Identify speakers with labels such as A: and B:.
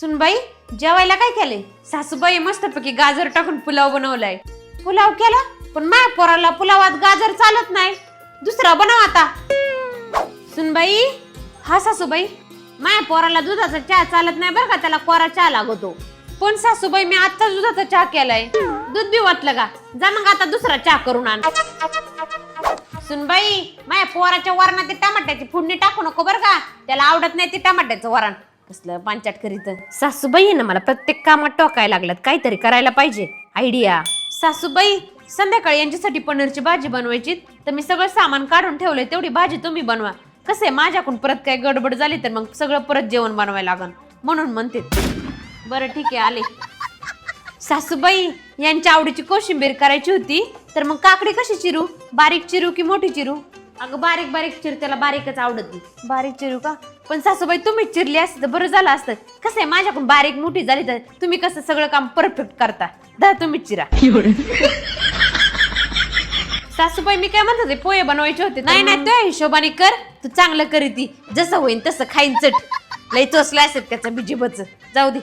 A: सुनबाई जेवायला काय केलंय? सासूबाई मस्तपैकी गाजर टाकून पुलाव बनवलाय. पुलाव केला पण माया पोराला पुलावात गाजर चालत नाही. दुसरा बनव आता. सुनबाई हा सासूबाई माया पोराला दुधाचा चहा चालत नाही बरं का त्याला कोरा चहा लागतो. पण सासूबाई मी आत्ताच दुधाचा चहा केलाय. दूध बी वाटलं का? जा मग आता दुसरा चहा करून आण. सुनबाई माया पोराच्या वरणात ते टमाट्याची फोडणी टाकू नको बरं का? त्याला आवडत नाही ते टमाट्याचं वरण. कसलं पांचाट करीत? सासूबाई आहे ना मला प्रत्येक कामात टोकायला लागल्यात. काहीतरी करायला पाहिजे. आयडिया सासूबाई संध्याकाळी यांच्यासाठी पनीरची भाजी बनवायची. तर मी सगळं सामान काढून ठेवलंय तेवढी भाजी तुम्ही बनवा. कसं आहे माझ्याकडून परत काय गडबड झाली तर मग सगळं परत जेवण बनवायला लागन. म्हणून म्हणते. बरं ठीक आहे आले. सासूबाई यांच्या आवडीची कोशिंबीर करायची होती. तर मग काकडी कशी चिरू? बारीक चिरू की मोठी चिरू? अगं बारीक बारीक चिर त्याला बारीकच आवडत नाही. बारीक चिरू का? पण सासूबाई तुम्ही चिरली असते तर बरं झालं असतं. कसं आहे माझ्याकडून बारीक मोठी झाली तर तुम्ही कसं सगळं काम परफेक्ट करता? दा तुम्ही चिरा. सासूबाई मी काय म्हणत होते पोहे बनवायचे होते. नाही नाही त्या हिशोबाने कर तू चांगलं करी ती. जसं होईन तसं खाईन चट. लई चोचलं असेल त्याचं बिजिबच जाऊ दे.